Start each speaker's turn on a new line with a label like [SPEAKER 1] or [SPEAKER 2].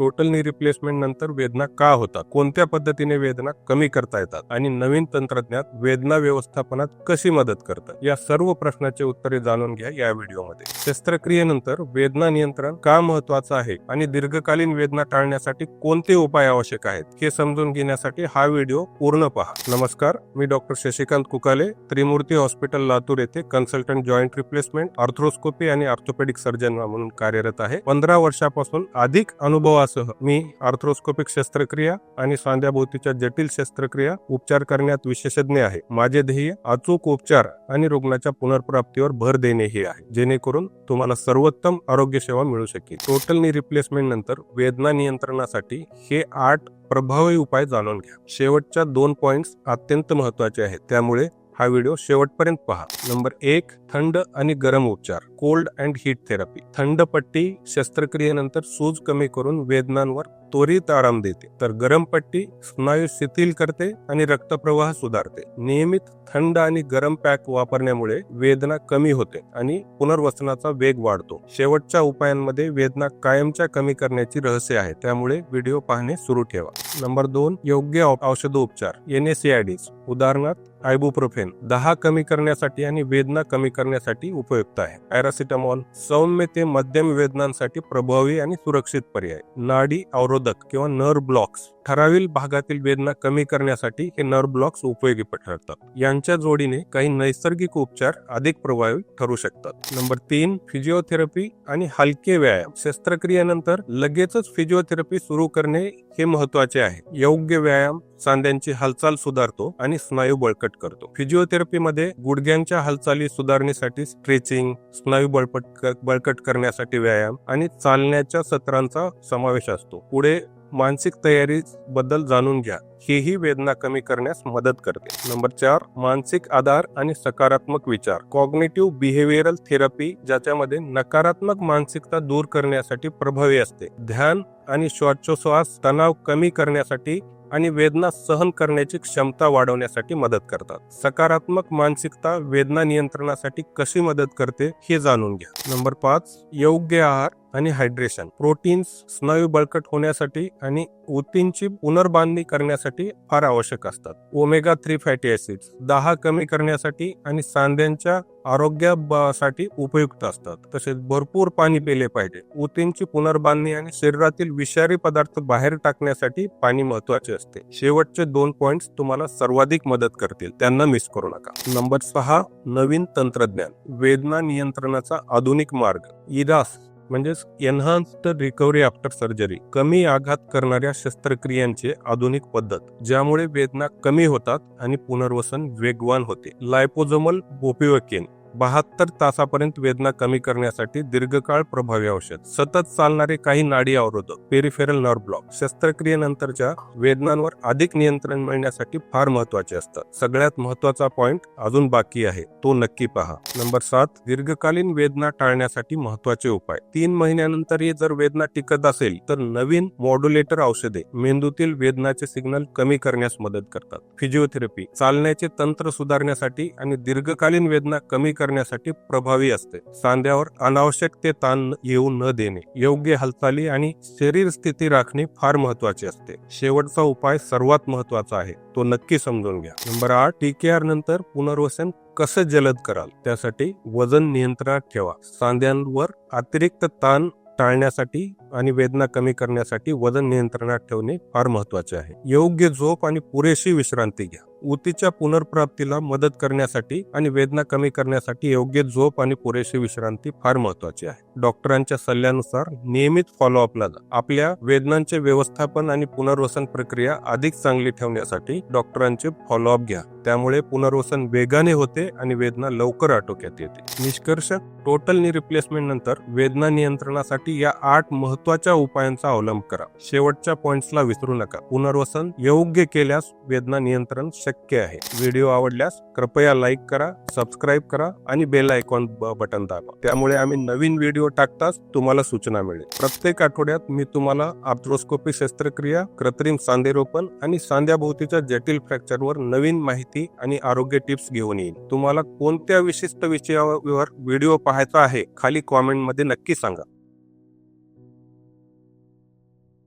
[SPEAKER 1] Total knee replacement नंतर वेदना का होतात? कोणत्या पद्धतीने वेदना कमी करता येतात? आणि नवीन तंत्रज्ञात वेदना व्यवस्थापनात कशी मदत करतात? या सर्व प्रश्नाचे उत्तरे जाणून घ्या या व्हिडिओमध्ये. शस्त्रक्रियेनंतर वेदना नियंत्रण का महत्वाचं आहे? आणि दीर्घकालीन वेदना टाळण्यासाठी कोणते उपाय आवश्यक आहेत? हे समजून घेण्यासाठी हा व्हिडिओ पूर्ण पहा. नमस्कार मी डॉक्टर शशिकांत कुकाले त्रिमूर्ती हॉस्पिटल लातूर येथे कन्सल्टंट जॉईंट रिप्लेसमेंट आर्थ्रोस्कोपी आणि ऑर्थोपेडिक सर्जन म्हणून कार्यरत आहे. पंधरा वर्षापासून अधिक अनुभव अनुभवासह मी आर्थ्रोस्कोपिक शस्त्रक्रिया आणि सांध्याभोवतीच्या जटिल शस्त्रक्रिया उपचार करण्यात विशेषज्ञ आहे. माझे ध्येय अचूक उपचार आणि रुग्णाच्या पुनर्प्राप्तीवर भर देणे हे आहे. जेणेकरून तुम्हाला सर्वोत्तम आरोग्य सेवा मिळू शकेल. टोटल नी रिप्लेसमेंट नंतर वेदना नियंत्रणासाठी हे आठ प्रभावी उपाय जाणून घ्या. शेवटच्या दोन पॉइंट्स अत्यंत महत्त्वाचे आहेत. त्यामुळे हा व्हिडिओ शेवटपर्यंत पहा. नंबर एक थंड आणि गरम उपचार. Cold and heat therapy. थंड पट्टी शस्त्रक्रियेनंतर सूज कमी करून वेदनांवर त्वरित आराम देते. तर गरम पट्टी स्नायू शिथिल करते आणि रक्तप्रवाह सुधारते. नियमित थंड आणि गरम पॅक वापरण्यामुळे वेदना कमी होते आणि पुनर्वसनाचा वेग वाढतो. शेवटच्या उपायांमध्ये वेदना कायमच्या कमी करण्याची रहस्य आहे. त्यामुळे व्हिडिओ पाहणे सुरू ठेवा. नंबर दोन योग्य औ- औषधोपचार. एनएसीआयडीज उदाहरणार्थ आयबुप्रोफेन. दहा कमी करण्यासाठी आणि वेदना कमी करण्यासाठी उपयुक्त आहे. पॅरासिटामॉल सौम्य ते मध्यम वेदनांसाठी प्रभावी आणि सुरक्षित पर्याय. नाडी रोधक किंवा नर्व ब्लॉक्स ठराविक भागातील वेदना कमी करण्यासाठी हे नर्व ब्लॉक्स उपयोगी ठरतात. यांच्या जोडीने काही नैसर्गिक उपचार अधिक प्रभावी ठरू शकतात. नंबर तीन फिजिओथेरपी आणि हलके व्यायाम. शस्त्रक्रियेनंतर लगेचच फिजिओथेरपी सुरू करणे हे महत्त्वाचे आहे. योग्य व्यायाम सांध्यांची हालचाल सुधारतो आणि स्नायू बळकट करतो. फिजिओथेरपीमध्ये गुडघ्यांच्या हालचाली सुधारण्यासाठी स्ट्रेचिंग स्नायू बळपट बळकट करण्यासाठी व्यायाम आणि चालण्याच्या सत्रांचा समावेश असतो. पुढे मानसिक तयारी बद्दल जाणून घ्या. हेही वेदना कमी करण्यास मदत करते. नंबर चार मानसिक आधार आणि सकारात्मक विचार. कॉग्नेटिव्ह बिहेवियरल थेरपी ज्याच्यामध्ये नकारात्मक मानसिकता दूर करण्यासाठी प्रभावी असते. ध्यान आणि श्वासोश्वास तणाव कमी करण्यासाठी आणि वेदना सहन करण्याची क्षमता वाढवण्यासाठी मदत करतात. सकारात्मक मानसिकता वेदना नियंत्रणासाठी कशी मदत करते हे जाणून घ्या. नंबर पाच योग्य आहार आणि हायड्रेशन प्रोटीन्स स्नायू बळकट होण्यासाठी आणि ऊतींची पुनर्बांधणी करण्यासाठी फार आवश्यक असतात. ओमेगा थ्री फॅटी ऍसिड्स दहा कमी करण्यासाठी आणि सांध्यांच्या आरोग्यासाठी उपयुक्त असतात. तसेच भरपूर पाणी पिले पाहिजे. ऊतींची पुनर्बांधणी आणि शरीरातील विषारी पदार्थ बाहेर टाकण्यासाठी पाणी महत्त्वाचे असते. शेवटचे दोन पॉइंट तुम्हाला सर्वाधिक मदत करतील. त्यांना मिस करू नका. नंबर सहा नवीन तंत्रज्ञान. वेदना नियंत्रणाचा आधुनिक मार्ग. इरास म्हणजेच एन्हान्स्ड रिकव्हरी आफ्टर सर्जरी कमी आघात करणाऱ्या शस्त्रक्रियांचे आधुनिक पद्धत ज्यामुळे वेदना कमी होतात आणि पुनर्वसन वेगवान होते. लायपोजोमल बोपिवकेन बहात्तर तासापर्यंत वेदना कमी करण्यासाठी दीर्घकाळ प्रभावी औषध. सतत चालणारे काही नाडी अवरोधक पेरिफेरल नर्व ब्लॉक शस्त्रक्रियेनंतरच्या वेदनांवर अधिक नियंत्रण मिळण्यासाठी फार महत्त्वाचे असतात. सगळ्यात महत्त्वाचा पॉइंट अजून बाकी आहे तो नक्की पहा. नंबर सात दीर्घकालीन वेदना टाळण्यासाठी महत्त्वाचे उपाय. तीन महिन्यानंतरही जर वेदना टिकत असेल तर नवीन मॉड्युलेटर औषधे मेंदूतील वेदनाचे सिग्नल कमी करण्यास मदत करतात. फिजिओथेरपी चालण्याचे तंत्र सुधारण्यासाठी आणि दीर्घकालीन वेदना कमी करण्यासाठी प्रभावी असते. सांध्यावर अनावश्यक ते ताण येऊ न देणे योग्य हालचाली आणि शरीर स्थिती राखणे फार महत्त्वाचे असते. शेवटचा उपाय सर्वात महत्त्वाचा आहे तो नक्की समजून घ्या. नंबर आठ टीकेआर नंतर पुनर्वसन कसं जलद कराल? त्यासाठी वजन नियंत्रणात ठेवा. सांध्यांवर अतिरिक्त ताण टाळण्यासाठी आणि वेदना कमी करण्यासाठी वजन नियंत्रणात ठेवणे फार महत्त्वाचे आहे. योग्य झोप आणि पुरेशी विश्रांती घ्या. ऊतीच्या पुनर्प्राप्तीला मदत करण्यासाठी आणि वेदना कमी करण्यासाठी योग्य झोप आणि पुरेशी विश्रांती फार महत्वाची आहे. डॉक्टरांच्या सल्ल्यानुसार नियमित फॉलोअपला जा. आपल्या वेदनांचे व्यवस्थापन आणि पुनर्वसन प्रक्रिया अधिक चांगली ठेवण्यासाठी डॉक्टरांचे फॉलोअप घ्या. त्यामुळे पुनर्वसन वेगाने होते आणि वेदना लवकर आटोक्यात येते. निष्कर्ष टोटल नी रिप्लेसमेंट नंतर वेदना नियंत्रणासाठी या आठ महत्त्वाच्या उपायांचा अवलंब करा. शेवटच्या पॉइंट्सला विसरू नका. पुनर्वसन योग्य केल्यास वेदना नियंत्रण शक्य आहे. व्हिडिओ आवडल्यास कृपया लाईक करा सबस्क्राईब करा आणि बेल आयकॉन बटन दाबा. त्यामुळे आम्ही नवीन व्हिडिओ टाकताच तुम्हाला सूचना मिळेल. प्रत्येक आठवड्यात मी तुम्हाला आर्थ्रोस्कोपी शस्त्रक्रिया कृत्रिम सांधेरोपण आणि सांध्याभोवतीच्या जटिल फ्रॅक्चरवर नवीन माहिती आणि आरोग्य टिप्स घेऊन येईल तुम्हाला कोणत्या विशिष्ट विषयावर व्हिडिओ पाहायचा आहे खाली कॉमेंटमध्ये नक्की सांगा.